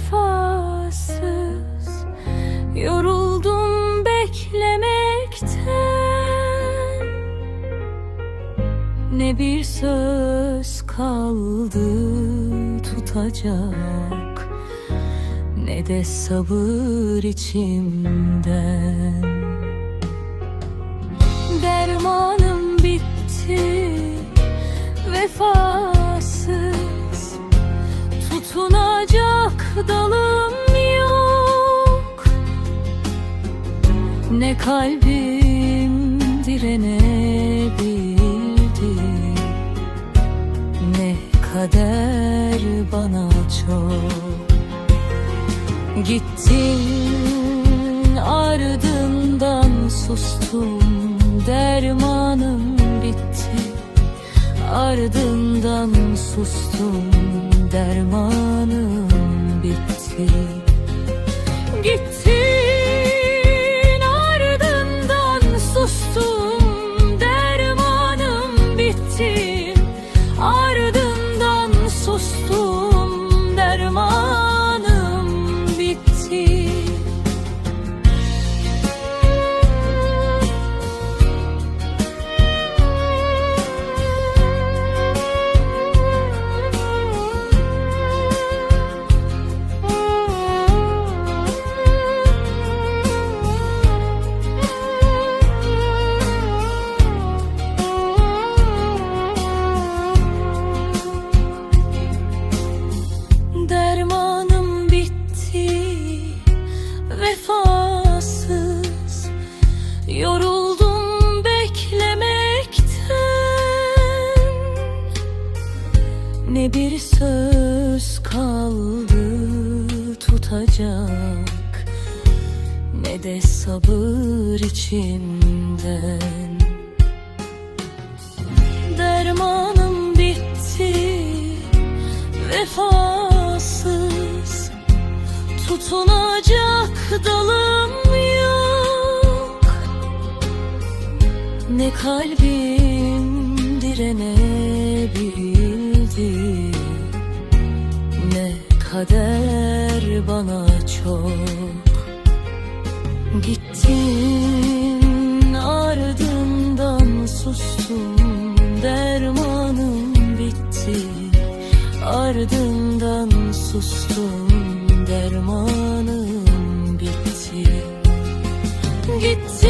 vefasız Yoruldum beklemekten. Ne bir söz kaldı tutacak Ne de sabır içimden. Dalım yok. Ne kalbim direnebildi Ne kader bana çok. Gittin ardından sustum Dermanım bitti. Ardından sustum Dermanım bitti Vefasız. Yoruldum beklemekten. Ne bir söz kaldı tutacak Ne de sabır içimden Dermanım bitti vefasız. Tutunacak kalbim direnebildi. Ne kader bana çok. Gittin ardından sustum Dermanım bitti. Ardından sustum Dermanım bitti. Gittin